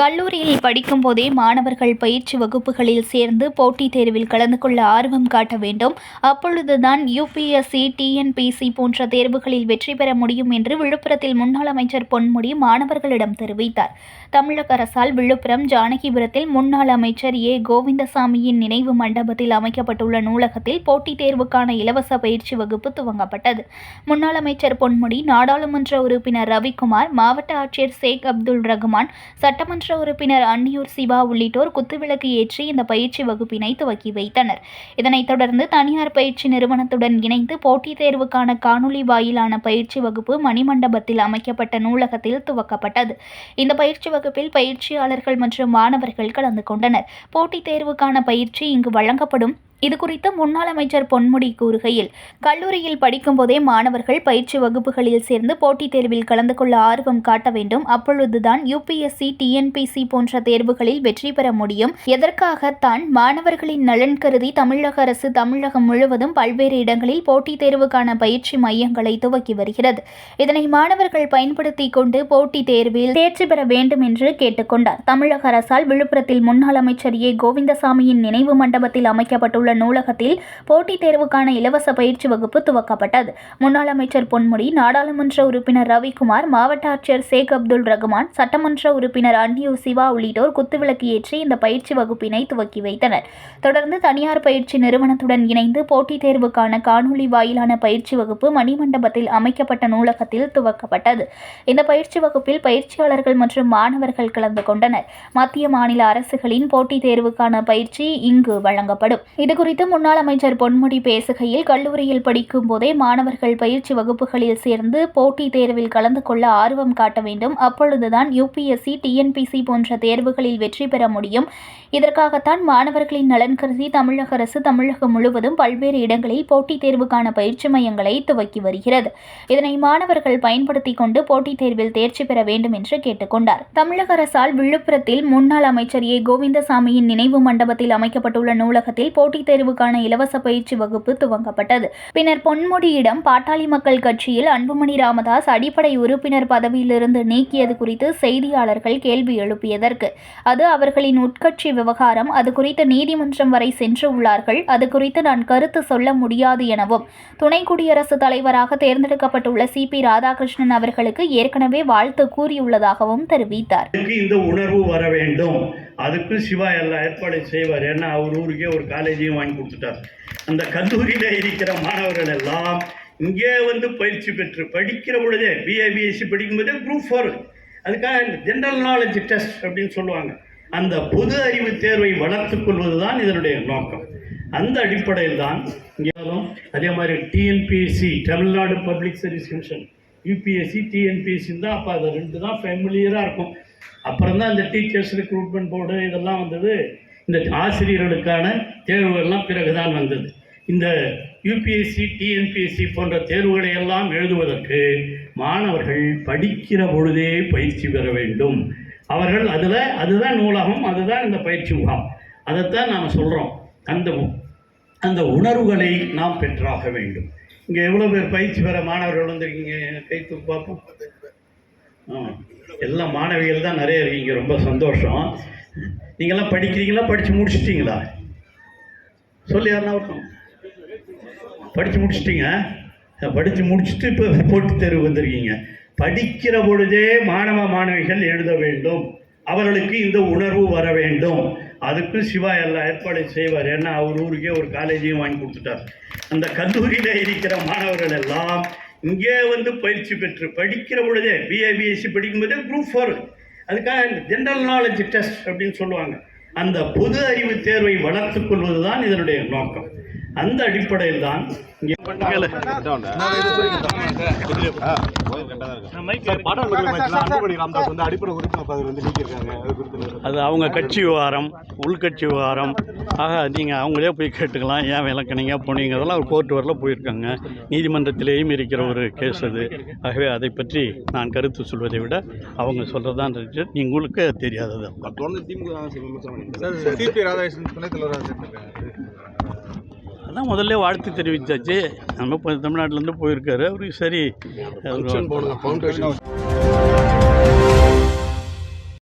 கல்லூரியில் படிக்கும் போதே மாணவர்கள் பயிற்சி வகுப்புகளில் சேர்ந்து போட்டித் தேர்வில் கலந்து கொள்ள ஆர்வம் காட்ட வேண்டும். அப்பொழுதுதான் யுபிஎஸ்சி டிஎன்பிசி போன்ற தேர்வுகளில் வெற்றி பெற முடியும் என்று விழுப்புரத்தில் முன்னாள் அமைச்சர் பொன்முடி மாணவர்களிடம் தெரிவித்தார். தமிழக அரசால் விழுப்புரம் ஜானகிபுரத்தில் முன்னாள் அமைச்சர் ஏ. கோவிந்தசாமியின் நினைவு மண்டபத்தில் அமைக்கப்பட்டுள்ள நூலகத்தில் போட்டித் தேர்வுக்கான இலவச பயிற்சி வகுப்பு துவங்கப்பட்டது. முன்னாள் அமைச்சர் பொன்முடி நாடாளுமன்ற உறுப்பினர் ரவிக்குமார் மாவட்ட ஆட்சியர் ஷேக் அப்துல் ரகுமான் சட்டமன்ற உறுப்பினர் அன்னியூர் சிவா உள்ளிட்டோர் குத்துவிளக்கு ஏற்றி இந்த பயிற்சி வகுப்பினை துவக்கி வைத்தனர். இதனைத் தொடர்ந்து தனியார் பயிற்சி நிறுவனத்துடன் இணைந்து போட்டித் தேர்வுக்கான காணொலி வாயிலான பயிற்சி வகுப்பு மணிமண்டபத்தில் அமைக்கப்பட்ட நூலகத்தில் துவக்கப்பட்டது. இந்த பயிற்சி வகுப்பில் பயிற்சியாளர்கள் மற்றும் மாணவர்கள் கலந்து கொண்டனர். போட்டித் தேர்வுக்கான பயிற்சி இங்கு வழங்கப்படும். இது குறித்து முன்னாள் அமைச்சர் பொன்முடி கூறுகையில் கல்லூரியில் படிக்கும்போதே மாணவர்கள் பயிற்சி வகுப்புகளில் சேர்ந்து போட்டித் தேர்வில் கலந்து கொள்ள ஆர்வம் காட்ட வேண்டும். அப்பொழுதுதான் யுபிஎஸ்சி டிஎன்பிசி போன்ற தேர்வுகளில் வெற்றி பெற முடியும். எதற்காகத்தான் மாணவர்களின் நலன் கருதி தமிழக அரசு தமிழகம் முழுவதும் பல்வேறு இடங்களில் போட்டித் தேர்வுக்கான பயிற்சி மையங்களை துவக்கி வருகிறது. இதனை மாணவர்கள் பயன்படுத்தி கொண்டு போட்டித் தேர்வில் தேர்ச்சி பெற வேண்டும் என்று கேட்டுக்கொண்டார் தமிழக அரசால் விழுப்புரத்தில் முன்னாள் அமைச்சர் ஏ. கோவிந்தசாமியின் நினைவு மண்டபத்தில் அமைக்கப்பட்டுள்ள உள்ள நூலகத்தில் போட்டித் தேர்வுக்கான இலவச பயிற்சி வகுப்பு துவக்கப்பட்டது. முன்னாள் அமைச்சர் பொன்முடி நாடாளுமன்ற உறுப்பினர் ரவிக்குமார் மாவட்ட ஆட்சியர் ஷேக் அப்துல் ரகுமான் சட்டமன்ற உறுப்பினர் அன்யூ சிவா உள்ளிட்டோர் குத்துவிளக்கு ஏற்றி இந்த பயிற்சி வகுப்பினை துவக்கி வைத்தனர். தொடர்ந்து தனியார் பயிற்சி நிறுவனத்துடன் இணைந்து போட்டித் தேர்வுக்கான காணொலி வாயிலான பயிற்சி வகுப்பு மணிமண்டபத்தில் அமைக்கப்பட்ட நூலகத்தில் துவக்கப்பட்டது. இந்த பயிற்சி வகுப்பில் பயிற்சியாளர்கள் மற்றும் மாணவர்கள் கலந்து கொண்டனர். மத்திய மாநில அரசுகளின் போட்டித் தேர்வுக்கான பயிற்சி இங்கு வழங்கப்படும். இது குறித்து முன்னாள் அமைச்சர் பொன்முடி பேசுகையில் கல்லூரியில் படிக்கும் போதே மாணவர்கள் பயிற்சி வகுப்புகளில் சேர்ந்து போட்டித் தேர்வில் கலந்து கொள்ள ஆர்வம் காட்ட வேண்டும். அப்பொழுதுதான் யுபிஎஸ்சி டிஎன்பிசி போன்ற தேர்வுகளில் வெற்றி பெற முடியும். இதற்காகத்தான் மாணவர்களின் நலன் கருதி தமிழக அரசு தமிழகம் முழுவதும் பல்வேறு இடங்களில் போட்டித் தேர்வுக்கான பயிற்சி மையங்களை துவக்கி வருகிறது. இதனை மாணவர்கள் பயன்படுத்திக் கொண்டு போட்டித் தேர்வில் தேர்ச்சி பெற வேண்டும் என்று கேட்டுக்கொண்டார் தமிழக அரசால் விழுப்புரத்தில் முன்னாள் அமைச்சர் ஏ. கோவிந்தசாமியின் நினைவு மண்டபத்தில் அமைக்கப்பட்டுள்ள நூலகத்தில் போட்டித் தேர்வுக்கான இலவச பயிற்சி வகுப்பு துவங்கப்பட்டது. பின்னர் பொன்முடியிடம் பாட்டாளி மக்கள் கட்சியில் அன்புமணி ராமதாஸ் அடிப்படை உறுப்பினர் பதவியிலிருந்து நீக்கியது குறித்து செய்தியாளர்கள் கேள்வி எழுப்பியதற்கு அது அவர்களின் உட்கட்சி விவகாரம். அது குறித்து நீதிமன்றம் வரை சென்று உள்ளார்கள். அது குறித்து நான் கருத்து சொல்ல முடியாது எனவும் துணை குடியரசுத் தலைவராக தேர்ந்தெடுக்கப்பட்டுள்ள சி. பி. ராதாகிருஷ்ணன் அவர்களுக்கு ஏற்கனவே வாழ்த்து கூறியுள்ளதாகவும் தெரிவித்தார். இந்த உணர்வு வர வேண்டும். அதுக்கு சிவா எல்லா ஏற்பாடையும் செய்வார். ஏன்னா அவர் ஊருக்கே ஒரு காலேஜையும் வாங்கி கொடுத்துட்டார். அந்த கல்லூரியில் இருக்கிற மாணவர்கள் எல்லாம் இங்கே வந்து பயிற்சி பெற்று படிக்கிற பொழுதே பிஏ பிஎஸ்சி படிக்கும்போதே குரூப் ஃபோர் அதுக்காக ஜென்ரல் நாலேஜ் டெஸ்ட் அப்படின்னு சொல்லுவாங்க. அந்த பொது அறிவு தேர்வை வளர்த்துக்கொள்வது தான் இதனுடைய நோக்கம். அந்த அடிப்படையில் தான் இங்கேயும் அதே மாதிரி TNPSC Tamil Nadu public service commission UPSC TNPSC தான். அப்போ அது ரெண்டு தான் ஃபெமிலியராக இருக்கும். அப்புறம் தான் இந்த டீச்சர்ஸ் ரெக்ரூட்மெண்ட் போர்டு இதெல்லாம் வந்தது. இந்த ஆசிரியர்களுக்கான தேர்வுகள்லாம் பிறகு தான் வந்தது. இந்த யூபிஎஸ்சி டிஎன்பிஎஸ்சி போன்ற தேர்வுகளை எல்லாம் எழுதுவதற்கு மாணவர்கள் படிக்கிற பொழுதே பயிற்சி பெற வேண்டும். அவர்கள் அதில் அதுதான் நூலகம் அதுதான் இந்த பயிற்சி முகாம். அதைத்தான் நாம் சொல்கிறோம் அந்த அந்த உணர்வுகளை நாம் பெற்றாக வேண்டும். இங்கே எவ்வளோ பேர் பயிற்சி பெற மாணவர்கள் வந்திருக்கீங்க? கை பார்ப்போம். ஆ எல்லாம் மாணவிகள் தான் நிறைய இருக்கீங்க ரொம்ப சந்தோஷம். நீங்கள்லாம் படிக்கிறீங்களா? படித்து முடிச்சிட்டிங்களா? சொல்லி யாருன்னா ஒருத்தன். படித்து முடிச்சிட்டிங்க. படித்து முடிச்சுட்டு இப்போ போட்டித் தேர்வு வந்திருக்கீங்க. படிக்கிற பொழுதே மாணவ மாணவிகள் எழுத வேண்டும். அவர்களுக்கு இந்த உணர்வு வர வேண்டும். அதுக்கு சிவா எல்லா ஏற்பாடையும் செய்வார். ஏன்னா அவர் ஊருக்கே ஒரு காலேஜையும் வாங்கி கொடுத்துட்டார். அந்த கல்லூரியில் இருக்கிற மாணவர்கள் எல்லாம் இங்கே வந்து பயிற்சி பெற்று படிக்கிற பொழுதே பிஏ பிஎஸ்சி படிக்கும்போதே குரூப் ஃபோர் அதுக்காக ஜென்ரல் நாலேஜ் டெஸ்ட் அப்படின்னு சொல்லுவாங்க. அந்த பொது அறிவு தேர்வை வளர்த்துக் கொள்வது தான் இதனுடைய நோக்கம். அந்த அடிப்படையில் தான் இங்கே அது அவங்க கட்சி விவகாரம் உள்கட்சி விவகாரம். ஆக நீங்கள் அவங்களே போய் கேட்டுக்கலாம். ஏன் விளக்கணிங்க போனீங்கிறதெல்லாம் கோர்ட் வரல போயிருக்காங்க. நீதிமன்றத்திலேயும் இருக்கிற ஒரு கேஸ் அது. ஆகவே அதை பற்றி நான் கருத்து சொல்வதை விட அவங்க சொல்கிறதான் உங்களுக்கு தெரியாதது. திமுக அதான் முதல்ல வாழ்த்து தெரிவித்தாச்சு நம்ம இப்போ தமிழ்நாட்டிலேருந்து போயிருக்காரு. அவருக்கு சரி. Function foundation